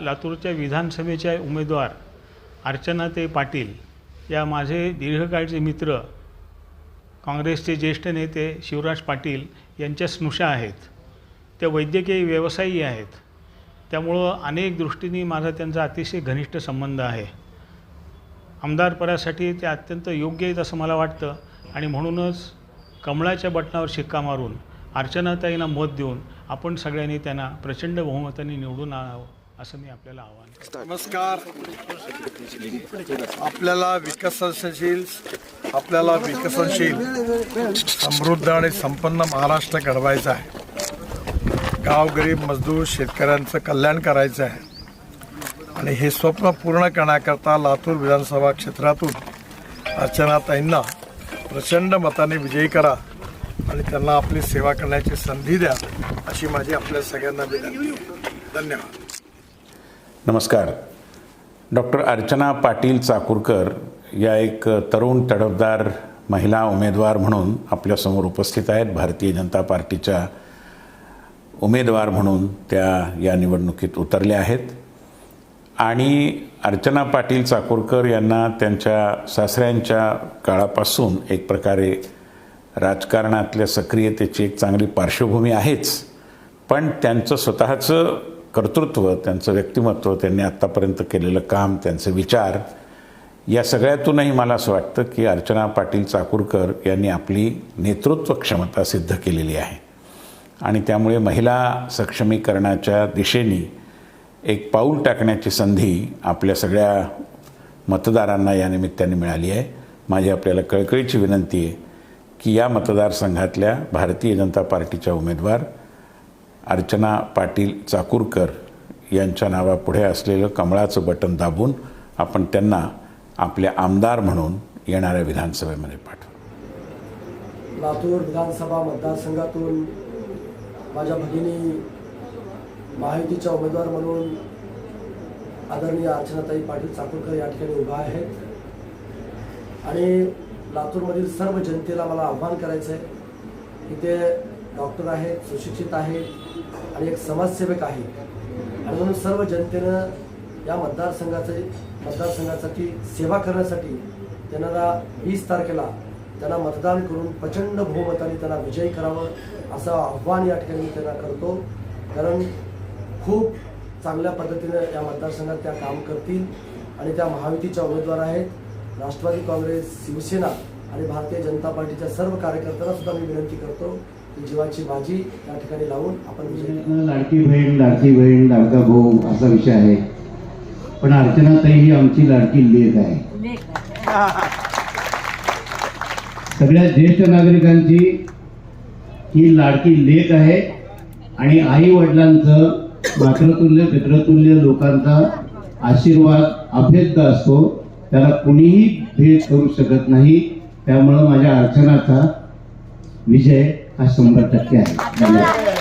लातूरच्या विधानसभेच्या उमेदवार अर्चनाते पाटील या माझे दीर्घकाळचे मित्र काँग्रेसचे ज्येष्ठ नेते शिवराज पाटील यांच्या स्नुषा आहेत. त्या वैद्यकीय व्यवसायी आहेत. त्यामुळं अनेक दृष्टीने माझा त्यांचा अतिशय घनिष्ठ संबंध आहे. आमदारपदासाठी ते अत्यंत योग्य आहेत असं मला वाटतं. आणि म्हणूनच कमळाच्या बटणावर शिक्का मारून अर्चनाताईंना मत देऊन आपण सगळ्यांनी त्यांना प्रचंड बहुमताने निवडून आणावं असं मी आपल्याला आवाहन नमस्कार. आपल्याला विकसनशील आपल्याला विकसनशील समृद्ध आणि संपन्न महाराष्ट्र घडवायचा आहे. गाव गरीब मजदूर शेतकऱ्यांचं कल्याण करायचं आहे. आणि हे स्वप्न पूर्ण करण्याकरता लातूर विधानसभा क्षेत्रातून अर्चनाताईंना प्रचंड मताने विजयी करा आणि त्यांना आपली सेवा करण्याची संधी द्या अशी माझी आपल्या सगळ्यांना विनंती. धन्यवाद. नमस्कार. डॉक्टर अर्चना पाटील चाकूरकर या एक तरुण तडफदार महिला उमेदवार म्हणून आपल्यासमोर उपस्थित आहेत. भारतीय जनता पार्टीच्या उमेदवार म्हणून त्या या निवडणुकीत उतरल्या आहेत. आणि अर्चना पाटील चाकूरकर यांना त्यांच्या सासऱ्यांच्या काळापासून एक प्रकारे राजकारणातल्या सक्रियतेची एक चांगली पार्श्वभूमी आहेच. पण त्यांचं स्वतःचं कर्तृत्व त्यांचं व्यक्तिमत्व त्यांनी आत्तापर्यंत केलेलं काम त्यांचे विचार या सगळ्यातूनही मला असं वाटतं की अर्चना पाटील चाकूरकर यांनी आपली नेतृत्व क्षमता सिद्ध केलेली आहे. आणि त्यामुळे महिला सक्षमीकरणाच्या दिशेने एक पाऊल टाकण्याची संधी आपल्या सगळ्या मतदारांना या निमित्ताने मिळाली आहे. माझी आपल्याला कळकळीची विनंती आहे की या मतदारसंघातल्या भारतीय जनता पार्टीच्या उमेदवार अर्चना पाटील चाकूरकर यांच्या नावापुढे असलेलं कमळाचं बटन दाबून आपण त्यांना आपले आमदार म्हणून येणाऱ्या विधानसभेमध्ये पाठवू. लातूर विधानसभा मतदारसंघातून माझ्या भगिनी महायुतीच्या उमेदवार म्हणून आदरणीय अर्चनाताई पाटील चाकूरकर या ठिकाणी उभा आहेत. आणि लातूरमधील सर्व जनतेला मला आव्हान करायचं आहे की ते डॉक्टर आहेत सुशिक्षित आहेत आणि एक समाजसेवक आहे आणि म्हणून सर्व जनतेनं या मतदारसंघाचे मतदारसंघासाठी सेवा करण्यासाठी त्यांना वीस तारखेला त्यांना मतदान करून प्रचंड बहुमताने त्यांना विजयी करावं असं आव्हान या ठिकाणी मी त्यांना करतो. कारण खूप चांगल्या पद्धतीनं या मतदारसंघात त्या काम करतील आणि त्या महायुतीच्या उमेदवार आहेत. राष्ट्रवादी काँग्रेस शिवसेना आणि भारतीय जनता पार्टीच्या सर्व कार्यकर्त्यांना सुद्धा मी विनंती करतो की जीवाची बाजी त्या ठिकाणी लावून आपण म्हणजे लाडकी बहीण लाडकी बहीण लाडका भाऊ असा विषय आहे. पण अर्चनाताई ही आमची लाडकी लेख आहे. सगळ्या ज्येष्ठ नागरिकांची ही लाडकी लेख आहे आणि आई वडिलांचं मातृतुल्य पितृतुल्य लोकांचा आशीर्वाद अभेद्य असतो. त्याला कुणीही भेद करू शकत नाही. त्यामुळं माझ्या अर्चनाचा विजय हा शंभर टक्के आहे. धन्यवाद.